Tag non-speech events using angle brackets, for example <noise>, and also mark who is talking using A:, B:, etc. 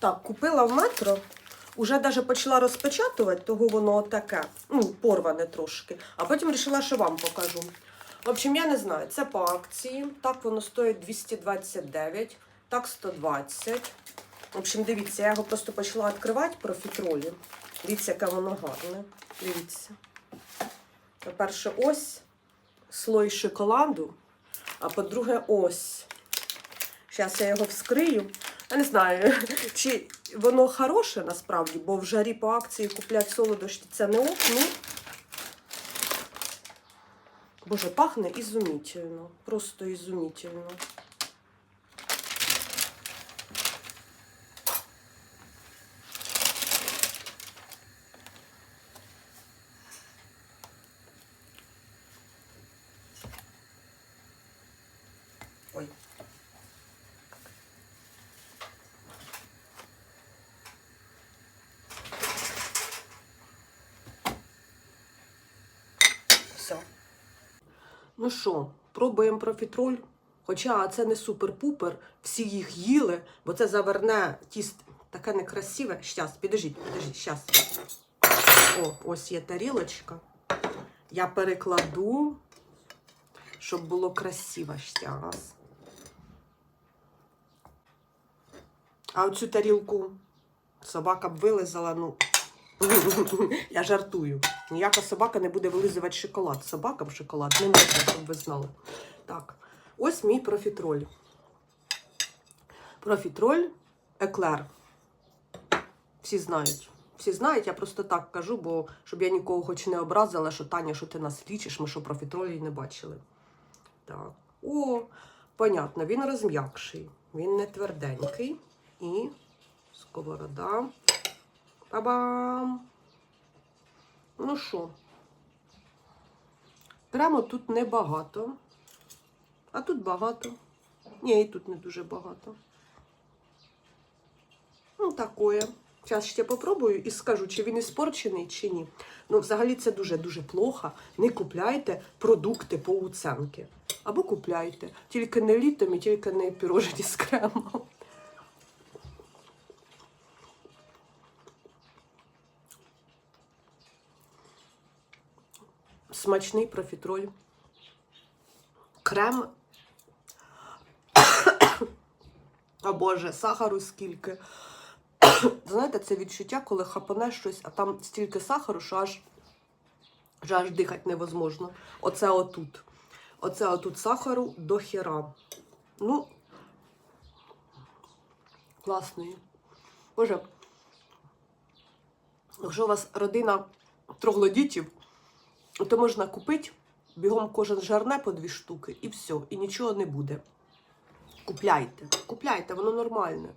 A: Так, купила в метро. Уже навіть почала розпечатувати, того воно таке, ну, порване трошки. А потім вирішила, що вам покажу. В общем, я не знаю, це по акції. Так воно стоїть 229, так 120. В общем, дивіться, я його просто почала відкривати профітролі. Дивіться, яке воно гарне. Дивіться. По-перше, ось слой шоколаду, а по-друге, ось. Зараз я його вскрию. Я не знаю, <laughs> чи воно хороше насправді, бо в жарі по акції купляти солодощі це не ок, ну. Боже, пахне ізумітельно. Просто ізумітельно. Все. Ну що, пробуємо профітроль. Хоча це не супер-пупер, всі їх їли, бо це заверне тіст таке некрасиве. Щас, підождіть, підождіть, щас. О, ось є тарілочка. Я перекладу, щоб було красиво щас. А оцю тарілку собака б вилизала, ну. <laughs> Я жартую. Ніяка собака не буде вилизувати шоколад. Собакам шоколад не можна, щоб ви знали. Так, ось мій профітроль. Профітроль еклер. Всі знають. Всі знають, я просто так кажу, бо щоб я нікого хоч не образила, що Таня, що ти нас лічиш, ми що профітролі не бачили. Так. О, понятно, він розм'якший, він не тверденький. І сковорода. Па-бам! Ну що, прямо тут небагато, а тут багато. Ні, і тут не дуже багато. Ну, такое. Зараз ще попробую і скажу, чи він іспорчений, чи ні. Ну, взагалі це дуже-дуже плохо. Не купляйте продукти по уценки. Або купляйте. Тільки не літом і тільки не пірожені з кремом. Смачний профітроль. Крем. <coughs> О Боже, сахару скільки. <coughs> Знаєте, це відчуття, коли хапане щось, а там стільки сахару, що аж, що аж дихати невозможно. Оце отут. Оце отут сахару до хіра. Ну, класний. Боже, якщо у вас родина троглодітів, то можна купити, бігом кожен жарне по дві штуки, і все, і нічого не буде. Купляйте, купляйте, воно нормальне.